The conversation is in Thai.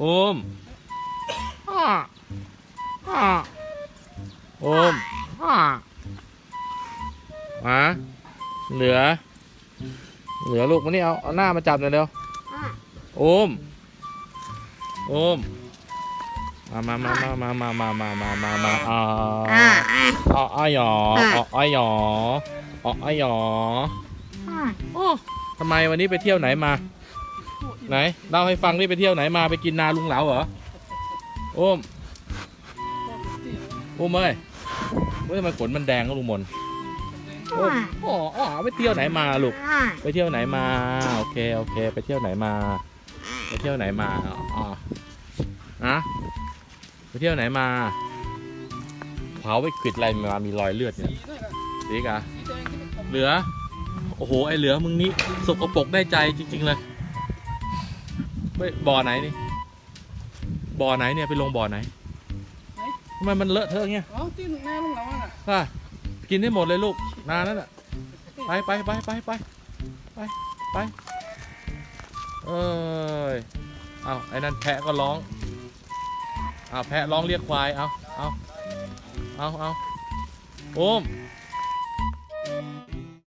โอมอ้าอ้าโอมอ้ามาเหลือ เหลือลูกมานี่เอาเอาหน้ามาจับหน่อยเร็วโอมโอมมามามามามามามามามามาอ่าอ่าอ๋ออ้อยหยออ๋ออ้อยหยออ๋ออ้อยหยอโอ้ทำไมวันนี้ไปเที่ยวไหนมา ไหนเล่าให้ฟังดิไปเที่ยวไหนมาไปกินนาลุงเหลาเหรอโอมโอมเอ้ยเฮ้ยทำไมขนมันแดงก็ลุงมนโอ้มอ๋ออ๋อไปเที่ยวไหนมาลูกไปเที่ยวไหนมาโอเคโอเค ไปเที่ยวไหนมา ไปเที่ยวไหนมาอ๋ออ๋ออะไปเที่ยวไหนมาเผาไปขวิดอะไรมามีรอยเลือดเนี่ยสีกะเหลือ โอ้โหไอเหลือมึงนี่สกปรกได้ใจจริง ๆ เลยไป บ่อไหนนี่ บ่อไหนเนี่ยไปลงบ่อไหนทำไมมันเลอะเทอะเงี้ยเอาที่หน้าลุงเราอะอะกินได้หมดเลยลูก นานแล้วน่ะ ไปไปไปไปไปไปไป เอ้ย เอาไอ้นั่นแพะก็ร้อง เอาแพะร้องเรียกควาย เอาเอาเอาเอาโอม